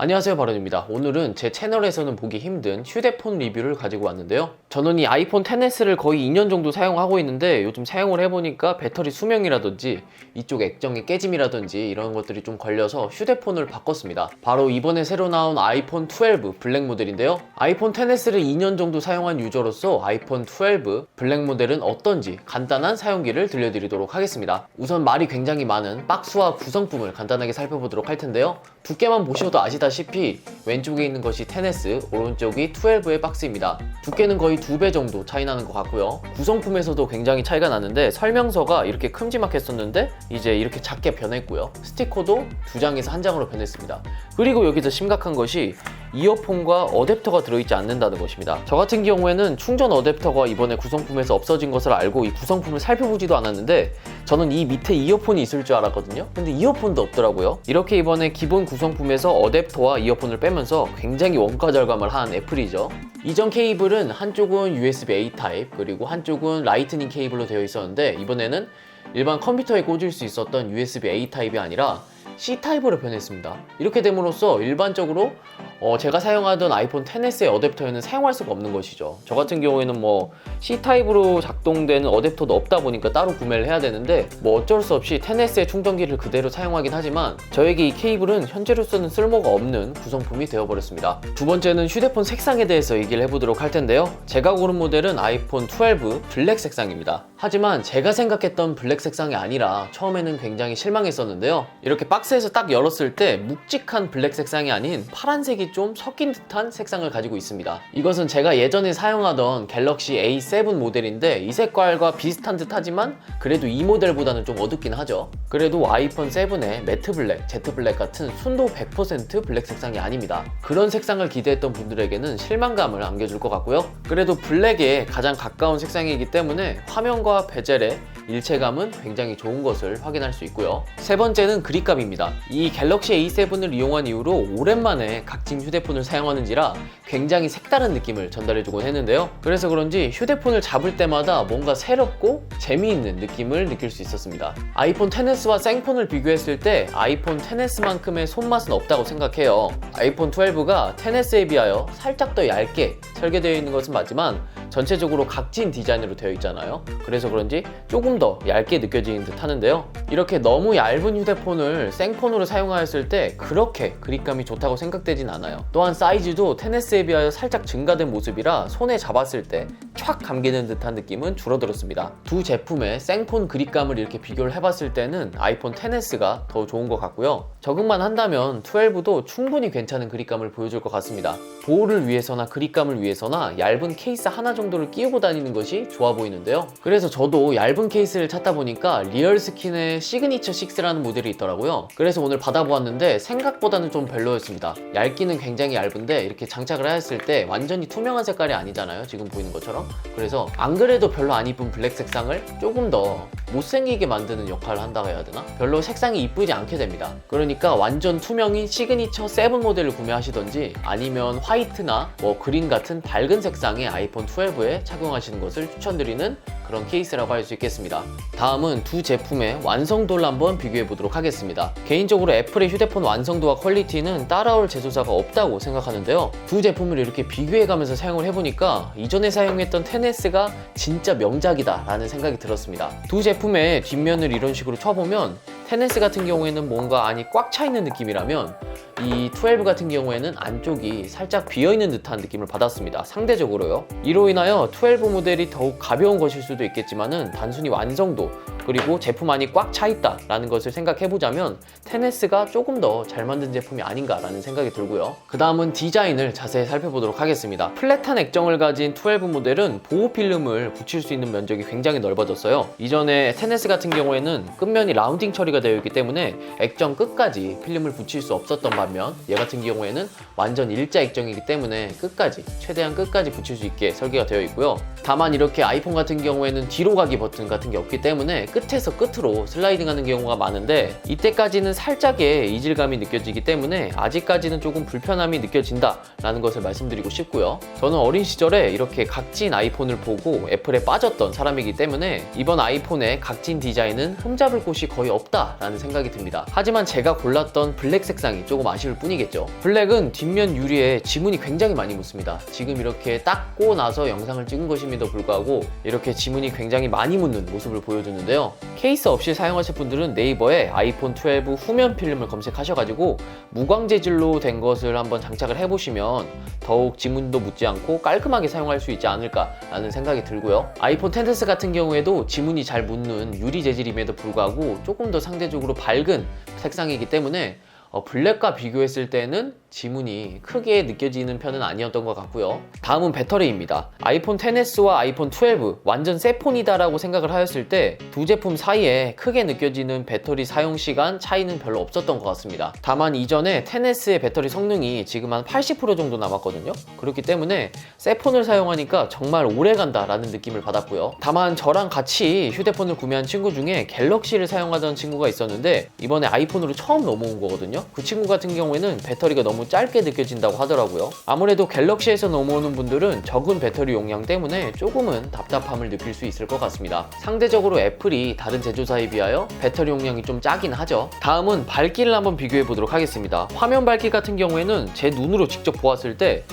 안녕하세요 바론입니다. 오늘은 제 채널에서는 보기 힘든 휴대폰 리뷰를 가지고 왔는데요. 저는 이 아이폰 XS를 거의 2년 정도 사용하고 있는데 요즘 사용을 해보니까 배터리 수명이라든지 이쪽 액정의 깨짐이라든지 이런 것들이 좀 걸려서 휴대폰을 바꿨습니다. 바로 이번에 새로 나온 아이폰 12 블랙 모델인데요. 아이폰 XS를 2년 정도 사용한 유저로서 아이폰 12 블랙 모델은 어떤지 간단한 사용기를 들려드리도록 하겠습니다. 우선 말이 굉장히 많은 박스와 구성품을 간단하게 살펴보도록 할 텐데요 두께만 보셔도 아시다시피 왼쪽에 있는 것이 10S, 오른쪽이 12의 박스입니다. 두께는 거의 두 배 정도 차이 나는 것 같고요. 구성품에서도 굉장히 차이가 나는데 설명서가 이렇게 큼지막했었는데 이제 이렇게 작게 변했고요. 스티커도 두 장에서 한 장으로 변했습니다. 그리고 여기서 심각한 것이 이어폰과 어댑터가 들어있지 않는다는 것입니다. 저 같은 경우에는 충전 어댑터가 이번에 구성품에서 없어진 것을 알고 이 구성품을 살펴보지도 않았는데 저는 이 밑에 이어폰이 있을 줄 알았거든요. 근데 이어폰도 없더라고요. 이렇게 이번에 기본 구성품에서 어댑터와 이어폰을 빼면서 굉장히 원가 절감을 한 애플이죠. 이전 케이블은 한쪽은 USB-A 타입 그리고 한쪽은 라이트닝 케이블로 되어 있었는데 이번에는 일반 컴퓨터에 꽂을 수 있었던 USB-A 타입이 아니라 C 타입으로 변했습니다. 이렇게 됨으로써 일반적으로 어, 제가 사용하던 아이폰 XS의 어댑터에는 사용할 수가 없는 것이죠. 저 같은 경우에는 뭐 C 타입으로 작동되는 어댑터도 없다 보니까 따로 구매를 해야 되는데 뭐 어쩔 수 없이 XS의 충전기를 그대로 사용하긴 하지만 저에게 이 케이블은 현재로서는 쓸모가 없는 구성품이 되어버렸습니다. 두 번째는 휴대폰 색상에 대해서 얘기를 해보도록 할 텐데요. 제가 고른 모델은 아이폰 12 블랙 색상입니다. 하지만 제가 생각했던 블랙 색상이 아니라 처음에는 굉장히 실망했었는데요. 이렇게 박스 에서 딱 열었을 때 묵직한 블랙 색상이 아닌 파란색이 좀 섞인 듯한 색상을 가지고 있습니다. 이것은 제가 예전에 사용하던 갤럭시 A7 모델인데 이 색깔과 비슷한 듯 하지만 그래도 이 모델보다는 좀 어둡긴 하죠. 그래도 아이폰 7의 매트 블랙, 제트 블랙 같은 순도 100% 블랙 색상이 아닙니다. 그런 색상을 기대했던 분들에게는 실망감을 안겨줄 것 같고요. 그래도 블랙에 가장 가까운 색상이기 때문에 화면과 베젤의 일체감은 굉장히 좋은 것을 확인할 수 있고요. 세 번째는 그립감입니다. 이 갤럭시 A7을 이용한 이후로 오랜만에 각진 휴대폰을 사용하는지라 굉장히 색다른 느낌을 전달해주곤 했는데요. 그래서 그런지 휴대폰을 잡을 때마다 뭔가 새롭고 재미있는 느낌을 느낄 수 있었습니다. 아이폰 XS와 생폰을 비교했을 때 아이폰 XS만큼의 손맛은 없다고 생각해요. 아이폰 12가 XS에 비하여 살짝 더 얇게 설계되어 있는 것은 맞지만 전체적으로 각진 디자인으로 되어 있잖아요. 그래서 그런지 조금 더 얇게 느껴지는 듯 하는데요. 이렇게 너무 얇은 휴대폰을 생폰으로 사용하였을 때 그렇게 그립감이 좋다고 생각되진 않아요. 또한 사이즈도 10S에 비하여 살짝 증가된 모습이라 손에 잡았을 때 촥 감기는 듯한 느낌은 줄어들었습니다. 두 제품의 생폰 그립감을 이렇게 비교를 해봤을 때는 아이폰 10S가 더 좋은 것 같고요. 적응만 한다면 12도 충분히 괜찮은 그립감을 보여줄 것 같습니다. 보호를 위해서나 그립감을 위해서나 얇은 케이스 하나 정도를 끼우고 다니는 것이 좋아 보이는데요. 그래서 저도 얇은 케이스를 찾다 보니까 리얼 스킨의 시그니처 6라는 모델이 있더라고요. 그래서 오늘 받아보았는데 생각보다는 좀 별로였습니다. 얇기는 굉장히 얇은데 이렇게 장착을 하였을 때 완전히 투명한 색깔이 아니잖아요. 지금 보이는 것처럼. 그래서 안 그래도 별로 안 이쁜 블랙 색상을 조금 더 못생기게 만드는 역할을 한다고 해야 되나? 별로 색상이 이쁘지 않게 됩니다. 그러니까 완전 투명인 시그니처 7 모델을 구매하시던지 아니면 화이트나 뭐 그린 같은 밝은 색상의 아이폰 12에 착용하시는 것을 추천드리는 그런 케이스라고 할 수 있겠습니다. 다음은 두 제품의 완성도를 한번 비교해 보도록 하겠습니다. 개인적으로 애플의 휴대폰 완성도와 퀄리티는 따라올 제조사가 없다고 생각하는데요. 두 제품을 이렇게 비교해 가면서 사용을 해보니까 이전에 사용했던 10S가 진짜 명작이다 라는 생각이 들었습니다. 두 제품의 뒷면을 이런 식으로 쳐보면 10S 같은 경우에는 뭔가 안이 꽉 차 있는 느낌이라면 이 12 같은 경우에는 안쪽이 살짝 비어 있는 듯한 느낌을 받았습니다. 상대적으로요. 이로 인하여 12 모델이 더욱 가벼운 것일 수도 있겠지만은 단순히 완성도 그리고 제품 안이 꽉 차 있다라는 것을 생각해 보자면 10S가 조금 더 잘 만든 제품이 아닌가라는 생각이 들고요. 그 다음은 디자인을 자세히 살펴보도록 하겠습니다. 플랫한 액정을 가진 12 모델은 보호 필름을 붙일 수 있는 면적이 굉장히 넓어졌어요. 이전에 10S 같은 경우에는 끝면이 라운딩 처리가 되어 있기 때문에 액정 끝까지 필름을 붙일 수 없었던 반면 얘 같은 경우에는 완전 일자 액정이기 때문에 끝까지 최대한 끝까지 붙일 수 있게 설계가 되어 있고요. 다만 이렇게 아이폰 같은 경우에는 뒤로 가기 버튼 같은 게 없기 때문에 끝 에서 끝으로 슬라이딩 하는 경우가 많은데 이때까지는 살짝의 이질감이 느껴지기 때문에 아직까지는 조금 불편함이 느껴진다라는 것을 말씀드리고 싶고요. 저는 어린 시절에 이렇게 각진 아이폰을 보고 애플에 빠졌던 사람이기 때문에 이번 아이폰의 각진 디자인은 흠잡을 곳이 거의 없다라는 생각이 듭니다. 하지만 제가 골랐던 블랙 색상이 조금 아쉬울 뿐이겠죠. 블랙은 뒷면 유리에 지문이 굉장히 많이 묻습니다. 지금 이렇게 닦고 나서 영상을 찍은 것임에도 불구하고 이렇게 지문이 굉장히 많이 묻는 모습을 보여주는데요. 케이스 없이 사용하실 분들은 네이버에 아이폰 12 후면 필름을 검색하셔가지고 무광 재질로 된 것을 한번 장착을 해보시면 더욱 지문도 묻지 않고 깔끔하게 사용할 수 있지 않을까라는 생각이 들고요. 아이폰 10s 같은 경우에도 지문이 잘 묻는 유리 재질임에도 불구하고 조금 더 상대적으로 밝은 색상이기 때문에 어, 블랙과 비교했을 때는 지문이 크게 느껴지는 편은 아니었던 것 같고요. 다음은 배터리입니다. 아이폰 10s와 아이폰 12 완전 새 폰이다라고 생각을 하였을 때 두 제품 사이에 크게 느껴지는 배터리 사용 시간 차이는 별로 없었던 것 같습니다. 다만 이전에 10s의 배터리 성능이 지금 한 80% 정도 남았거든요. 그렇기 때문에 새 폰을 사용하니까 정말 오래 간다라는 느낌을 받았고요. 다만 저랑 같이 휴대폰을 구매한 친구 중에 갤럭시를 사용하던 친구가 있었는데 이번에 아이폰으로 처음 넘어온 거거든요. 그 친구 같은 경우에는 배터리가 너무 짧게 느껴진다고 하더라고요. 아무래도 갤럭시에서 넘어오는 분들은 적은 배터리 용량 때문에 조금은 답답함을 느낄 수 있을 것 같습니다. 상대적으로 애플이 다른 제조사에 비하여 배터리 용량이 좀 짜긴 하죠. 다음은 밝기를 한번 비교해 보도록 하겠습니다. 화면 밝기 같은 경우에는 제 눈으로 직접 보았을 때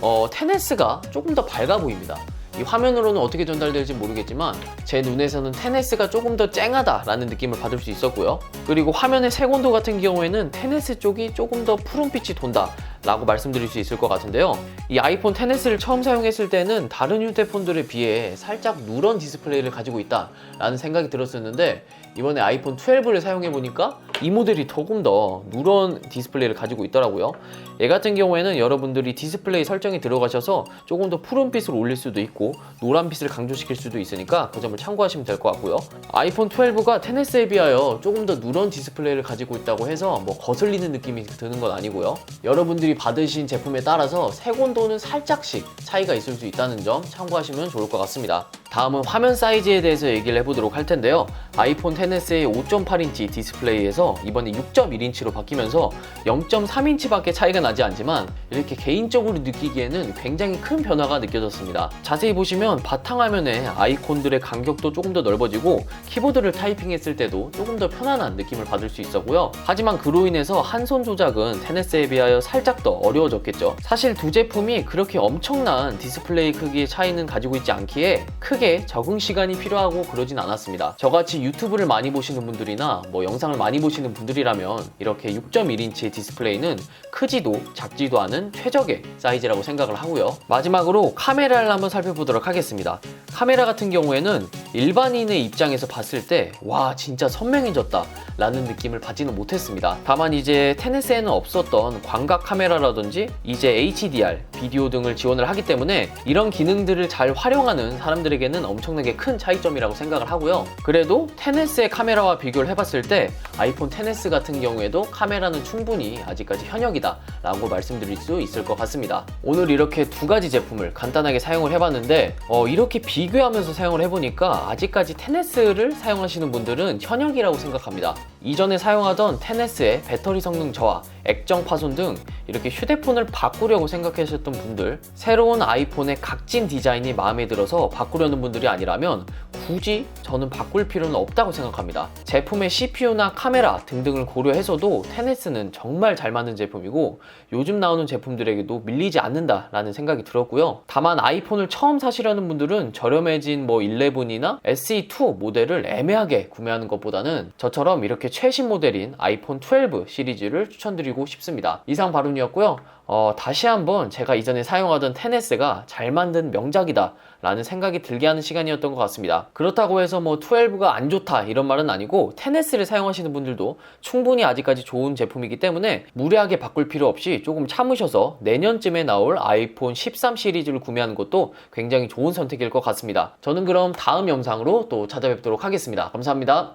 어, 10s가 조금 더 밝아 보입니다. 이 화면으로는 어떻게 전달될지 모르겠지만 제 눈에서는 10s가 조금 더 쨍하다라는 느낌을 받을 수 있었고요. 그리고 화면의 색온도 같은 경우에는 10s 쪽이 조금 더 푸른빛이 돈다. 라고 말씀드릴 수 있을 것 같은데요. 이 아이폰 10s를 처음 사용했을 때는 다른 휴대폰들에 비해 살짝 누런 디스플레이를 가지고 있다 라는 생각이 들었었는데 이번에 아이폰 12를 사용해 보니까 이 모델이 조금 더 누런 디스플레이를 가지고 있더라고요. 얘 같은 경우에는 여러분들이 디스플레이 설정이 들어가셔서 조금 더 푸른빛을 올릴 수도 있고 노란빛을 강조시킬 수도 있으니까 그 점을 참고하시면 될 것 같고요. 아이폰 12가 10s에 비하여 조금 더 누런 디스플레이를 가지고 있다고 해서 뭐 거슬리는 느낌이 드는 건 아니고요. 여러분들이 받으신 제품에 따라서 색온도는 살짝씩 차이가 있을 수 있다는 점 참고하시면 좋을 것 같습니다. 다음은 화면 사이즈에 대해서 얘기를 해보도록 할 텐데요. 아이폰 10s의 5.8인치 디스플레이에서 이번에 6.1인치로 바뀌면서 0.3인치밖에 차이가 나지 않지만 이렇게 개인적으로 느끼기에는 굉장히 큰 변화가 느껴졌습니다. 자세히 보시면 바탕화면에 아이콘들의 간격도 조금 더 넓어지고 키보드를 타이핑했을 때도 조금 더 편안한 느낌을 받을 수 있었고요. 하지만 그로 인해서 한 손 조작은 10s에 비하여 살짝 더 어려워졌겠죠. 사실 두 제품이 그렇게 엄청난 디스플레이 크기의 차이는 가지고 있지 않기에 크게 적응 시간이 필요하고 그러진 않았습니다. 저같이 유튜브를 많이 보시는 분들이나 뭐 영상을 많이 보시는 분들이라면 이렇게 6.1인치의 디스플레이는 크지도 작지도 않은 최적의 사이즈라고 생각을 하고요. 마지막으로 카메라를 한번 살펴보도록 하겠습니다. 카메라 같은 경우에는 일반인의 입장에서 봤을 때 와 진짜 선명해졌다 라는 느낌을 받지는 못했습니다. 다만 이제 10s에는 없었던 광각 카메라라든지 이제 HDR, 비디오 등을 지원을 하기 때문에 이런 기능들을 잘 활용하는 사람들에게는 엄청나게 큰 차이점이라고 생각을 하고요. 그래도 10s의 카메라와 비교를 해봤을 때 아이폰 10s 같은 경우에도 카메라는 충분히 아직까지 현역이다 라고 말씀드릴 수 있을 것 같습니다. 오늘 이렇게 두 가지 제품을 간단하게 사용을 해봤는데 어, 이렇게 비교하면서 사용을 해보니까 아직까지 10s를 사용하시는 분들은 현역이라고 생각합니다. 이전에 사용하던 10s의 배터리 성능 저하, 액정 파손 등 이렇게 휴대폰을 바꾸려고 생각하셨던 분들 새로운 아이폰의 각진 디자인이 마음에 들어서 바꾸려는 분들이 아니라면 굳이 저는 바꿀 필요는 없다고 생각합니다. 제품의 CPU나 카메라 등등을 고려해서도 10s는 정말 잘 맞는 제품이고 요즘 나오는 제품들에게도 밀리지 않는다라는 생각이 들었고요. 다만 아이폰을 처음 사시려는 분들은 저렴해진 뭐 11이나 SE2 모델을 애매하게 구매하는 것보다는 저처럼 이렇게 최신 모델인 아이폰 12 시리즈를 추천드리고 싶습니다. 이상 바룬이었고요. 어, 다시 한번 제가 이전에 사용하던 10s가 잘 만든 명작이다 라는 생각이 들게 하는 시간이었던 것 같습니다. 그렇다고 해서 뭐 12가 안 좋다 이런 말은 아니고 10s를 사용하시는 분들도 충분히 아직까지 좋은 제품이기 때문에 무리하게 바꿀 필요 없이 조금 참으셔서 내년쯤에 나올 아이폰 13 시리즈를 구매하는 것도 굉장히 좋은 선택일 것 같습니다. 저는 그럼 다음 영상으로 또 찾아뵙도록 하겠습니다. 감사합니다.